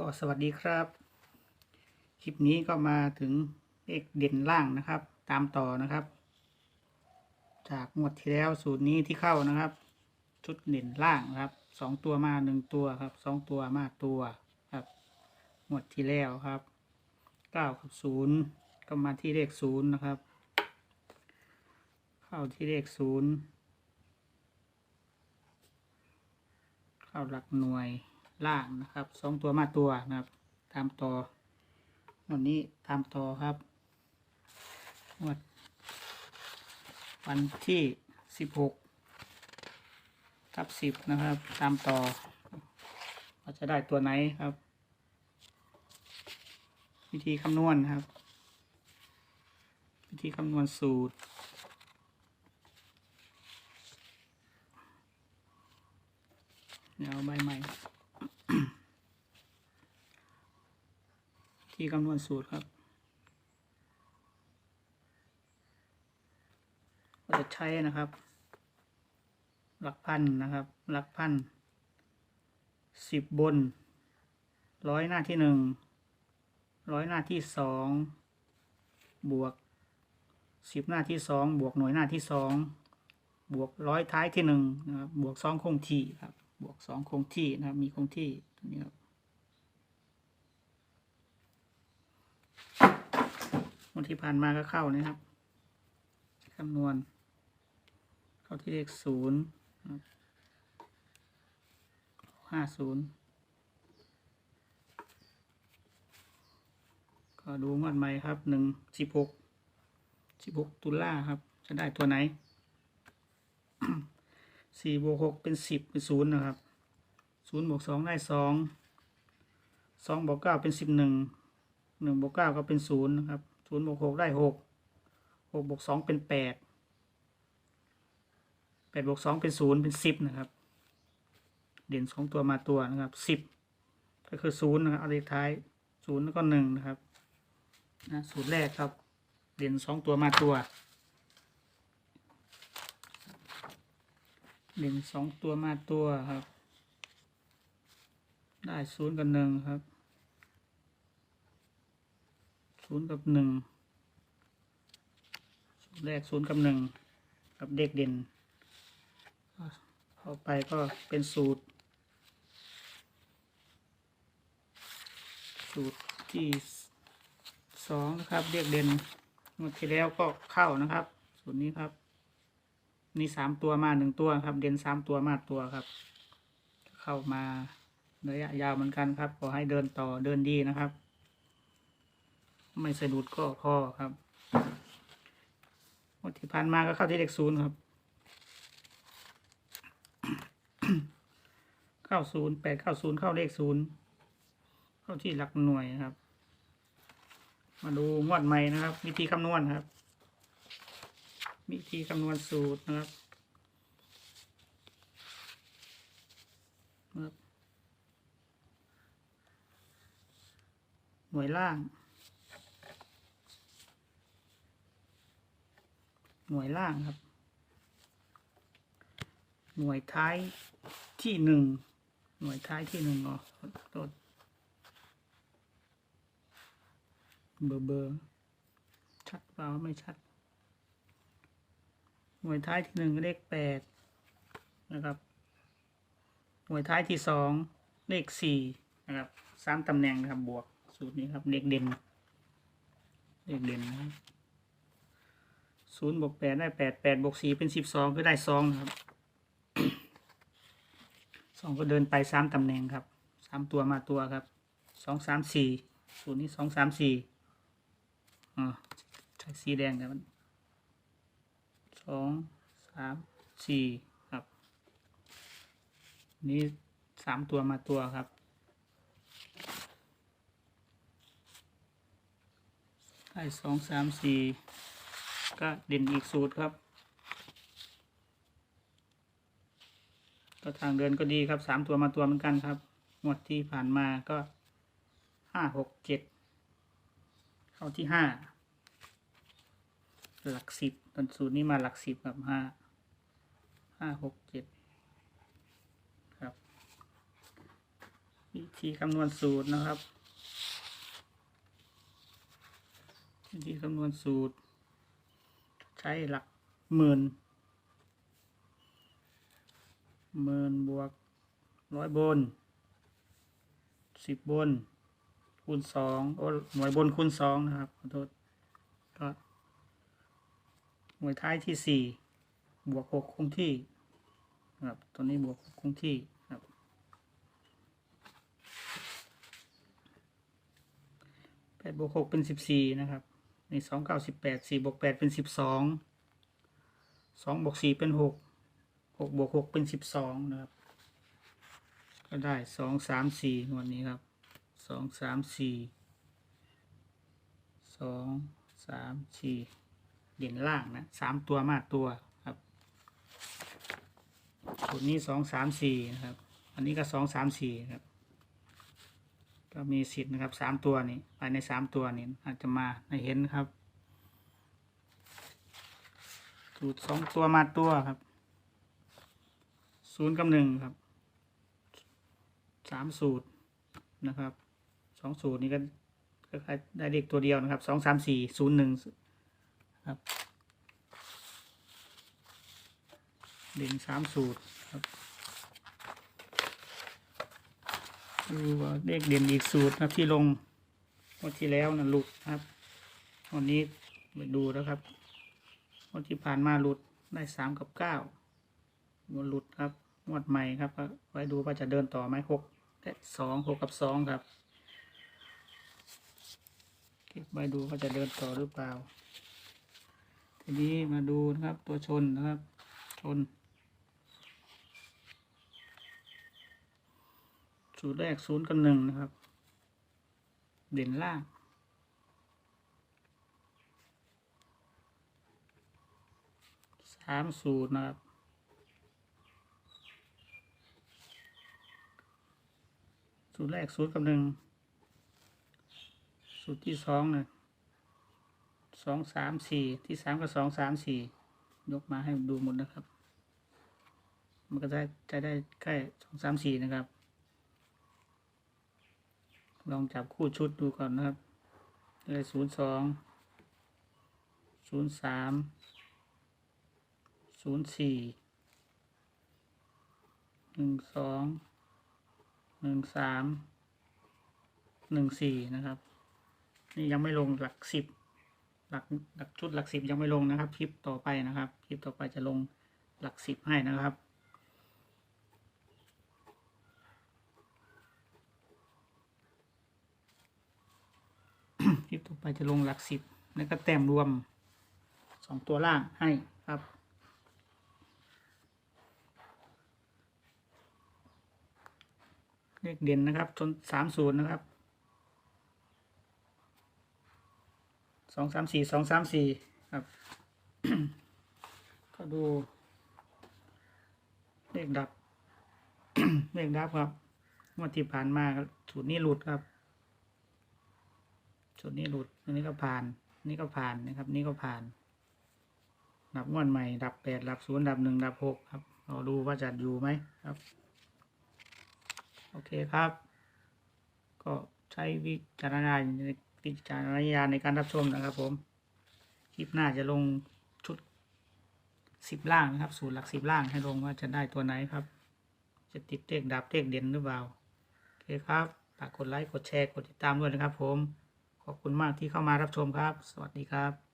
ก็สวัสดีครับ คลิปนี้ก็มาถึงเลขเด่นล่างนะครับ ตามต่อนะครับ จากงวดที่แล้วสูตรนี้ที่เข้านะครับ ชุดเด่นล่างครับสองตัวมาหนึ่งตัวครับสองตัวมาตัวครับงวดที่แล้วครับเก้ากับศูนย์ก็มาที่เลขศูนย์นะครับ เข้าที่เลขศูนย์เข้าหลักหน่วย ล่างนะครับสองตัวมาตัวนะครับ ตามต่อวันนี้ตามต่อครับงวดวันที่สิบหกทับสิบนะครับ ตามต่อว่าจะได้ตัวไหนครับ วิธีคำนวณครับ วิธีคำนวณสูตรเดี๋ยวเอาใบใหม่ ที่คำนวณสูตรครับก็จะใช้นะครับ หลักพันนะครับ หลักพันสิบบนร้อยหน้าที่หนึ่งร้อยหน้าที่สองบวกสิบหน้าที่สองบวกหน่วยหน้าที่สองบวกร้อยท้ายที่หนึ่งนะครับบวกสองคงที่ครับบวกสองคงที่นะครับมีคงที่ตรงนี้ครับ วันที่ผ่านมาก็เข้านะครับ คำนวณ เข้าที่เลขศูนย์ห้าศูนย์ก็ดูงวดใหม่ครับหนึ่งสิบหกสิบหกตุลาครับ จะได้ตัวไหนสี่บวกหกเป็นสิบเป็นศูนย์นะครับศูนย์บวกสองได้สองสองบวกเก้าเป็นสิบหนึ่งหนึ่งบวกเก้าก็เป็นศูนย์นะครับ ศูนย์บวกหกได้หกหกบวกสองเป็นแปดแปดบวกสองเป็นศูนย์เป็นสิบนะครับ เด่นสองตัวมาตัวนะครับสิบก็คือศูนย์นะครับเอาเลขท้ายศูนย์แล้วก็หนึ่งนะครับนะสูตรแรกครับ เด่นสองตัวมาตัว เด่นสองตัวมาตัวครับ ได้ศูนย์กับหนึ่งครับ ศูนย์กับหนึ่งสูตรแรกศูนย์กับหนึ่งกับเด็กเด่นเข้าไปก็เป็นสูตร สูตรที่สองนะครับเด็กเด่นงวดที่แล้วก็เข้านะครับ สูตรนี้ครับ นี่สามตัวมาหนึ่งตัวครับ เด่นสามตัวมาตัวครับ เข้ามาระยะยาวเหมือนกันครับ ขอให้เดินต่อเดินดีนะครับ ไม่สะดุดก็พอครับวันที่ผ่านมาก็เข้าที่เลขศูนย์ครับ เข้าศูนย์แปดเข้าศูนย์เข้าเลขศูนย์เข้าที่หลักหน่วยครับ มาดูงวดใหม่นะครับ วิธีคำนวณครับ วิธีคำนวณสูตรนะครับหน่วยล่าง หน่วยล่างครับ หน่วยท้ายที่หนึ่งหน่วยท้ายที่หนึ่งอ๋อโทษเบอร์เบอร์ชัดเปล่าไม่ชัด หน่วยท้ายที่หนึ่งเลขแปดนะครับ หน่วยท้ายที่สองเลขสี่นะครับสามตำแหน่งนะครับบวกสูตรนี้ครับเลขเด่นเลขเด่นนะครับ ศูนย์บวกแปดได้แปดแปดบวกสี่เป็นสิบสองก็ได้สองครับสองก็เดินไปสามตำแหน่งครับสามตัวมาตัวครับสองสามสี่สูตรนี้สองสามสี่อ๋อใช้สีแดงครับสองสามสี่ครับ นี่สามตัวมาตัวครับได้สองสามสี่ ก็เด่นอีกสูตรครับก็ทางเดินก็ดีครับสามตัวมาตัวเหมือนกันครับงวดที่ผ่านมาก็ห้าหกเจ็ดเข้าที่ห้าหลักสิบตอนสูตรนี้มาหลักสิบครับห้าห้าหกเจ็ดครับ วิธีคำนวณสูตรนะครับวิธีคำนวณสูตร ใช้หลักหมื่นหมื่นบวกร้อยบนสิบบน คูณสองโอ้หน่วยบนคูณสองนะครับขอโทษก็หน่วยท้ายที่สี่บวกหกคงที่นะครับตัวนี้บวกหกคงที่ครับ แปดบวกหกเป็นสิบสี่นะครับ นี่สองเก้าสิบแปดสี่บวกแปดเป็นสิบสองสองบวกสี่เป็นหกหกบวกหกเป็นสิบสองนะครับ ก็ได้สองสามสี่งวดนี้ครับสองสามสี่สองสามสี่เด่นล่างนะสามตัวมากตัวครับสูตรนี้สองสามสี่นะครับ อันนี้ก็สองสามสี่ครับ ก็มีสิทธิ์นะครับสามตัวนี้ภายในสามตัวนี้อาจจะมาในเห็นครับสูตรสองตัวมาตัวครับศูนย์กับหนึ่งครับสามสูตรนะครับสองสูตรนี้ก็ก็ได้เลขตัวเดียวนะครับสองสามสี่ศูนย์หนึ่งครับเด่นสามสูตรครับ ดูว่าเลขเด่นอีกสูตรนะที่ลงงวันที่แล้วนะหลุดครับวันนี้ไปดูนะครับงวันที่ผ่านมาหลุดได้สามกับเก้าวันหลุดครับงวดใหม่ครับก็ไว้ดูว่าจะเดินต่อไหมหกและสองหกกับสองครับเก็บไว้ดูว่าจะเดินต่อหรือเปล่า ทีนี้มาดูนะครับตัวชนนะครับ ชน สูตรแรกศูนย์กับหนึ่งนะครับ เด่นล่างสามสูตรนะครับสูตรแรกสูตรกับหนึ่งสูตรที่สองเนี่ยสองสามสี่ที่สามกับสองสามสี่ยกมาให้ดูหมดนะครับ มันก็จะจะได้ใกล้สองสามสี่นะครับ ลองจับคู่ชุดดูก่อนนะครับเลยศูนย์สองศูนย์สามศูนย์สี่หนึ่งสองหนึ่งสามหนึ่งสี่นะครับ นี่ยังไม่ลงหลักสิบหลักหลักชุดหลักสิบยังไม่ลงนะครับ คลิปต่อไปนะครับ คลิปต่อไปจะลงหลักสิบให้นะครับ คลิ ปต่อไปจะลงหลักสิบแล้วก็แต้มรวมสองตัวล่างให้ครับเลขเด่นนะครับชนสามศูนย์นะครับสองสามสี่สองสามสี่ครับ ก็ดู เลขดับ เลขดับครับงวดที่ผ่านมาสูตรนี้หลุดครับ สูตรนี้หลุด อันนี้ก็ผ่านนนี้ก็ผ่านนะครับ นี่ก็ผ่าน ดับงวดใหม่ ดับแปดดับศูนย์ดับหนึ่งดับหกครับเราดูว่าจะอยู่ไหมครับ โอเคครับ ก็ใช้วิจารณญาณในวิจารณญาณในการรับชมนะครับ ผม คลิปหน้าจะลงชุดสิบล่างนะครับ สูตรหลักสิบล่างให้ลงว่าจะได้ตัวไหนครับ จะติดเลขดับเลขเด่นหรือเปล่า โอเคครับฝากกดไลค์ กดแชร์ กดติดตามด้วยนะครับผม ขอบคุณมากที่เข้ามารับชมครับ สวัสดีครับ